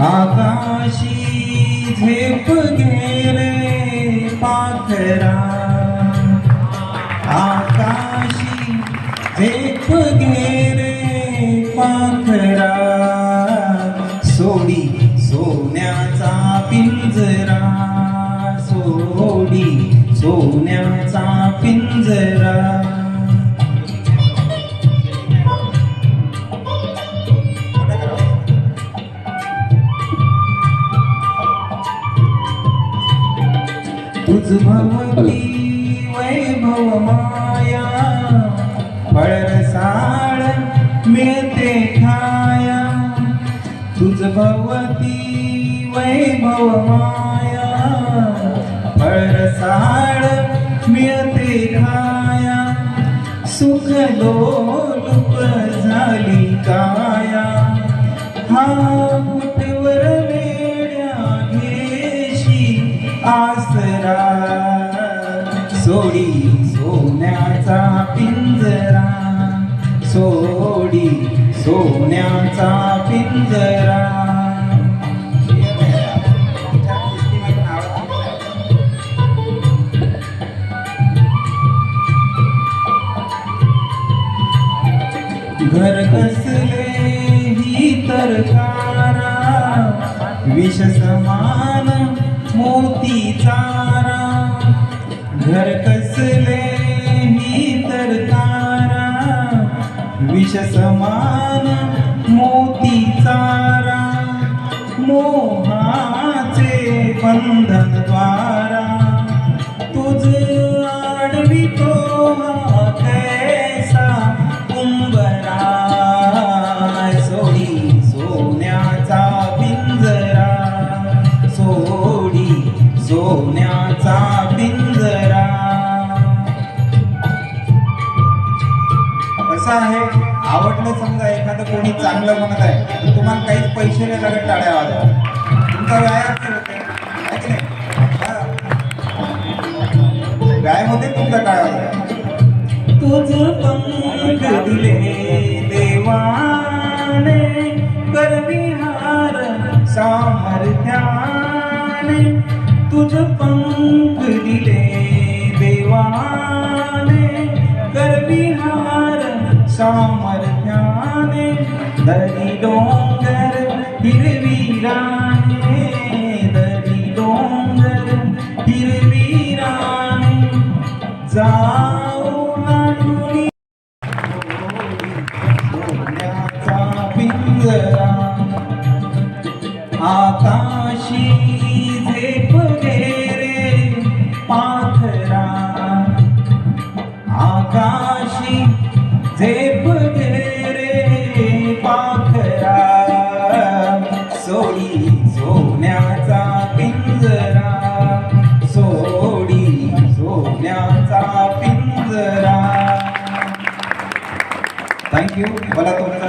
आकाशी झेप गेले पाखरा. आकाशी झेप गेले पाखरा. सोडी सोन्याचा पिंजरा. सोडी सोन्याचा पिंजरा. भवती वैभव माया फळसाळ मिळते खाया तुझ भवती वैभव माया फळसाळ मिळते खाया सुख लोलुप झाली काया. हा पिंजरा सोडी सोन्याचा पिंजरा. घर कसले ही तरकारा विष समान मोती चारा घर कसले विष समान मोती चारा मोहाचे बंधन द्वारा तुझ आडवी तो कैसा कुंभरा सोडी सोन्याचा पिंजरा सोडी सोन्याचा पिंजरा. कसा आहे? आवडलं समजा एखादं कोणी चांगलं म्हणत आहे तर तुम्हाला काहीच पैसे नाही लागत टाळ्या वाजवा तुमचा व्यायाम होते व्यायाम होते तुमचा टाळ्या वाजवा दिले देवाने करविहार सामर्थ्याने तुझ पंख दिले देवाने करविहार सामर्थ्याने दरी डोंगर हिरवीराने दरी डोंगर हिरवीराने जाऊ नाटुनी सोडी सोन्याचा पिंजरा सोडी सोन्याचा पिंजरा. थँक्यू मला तुमचा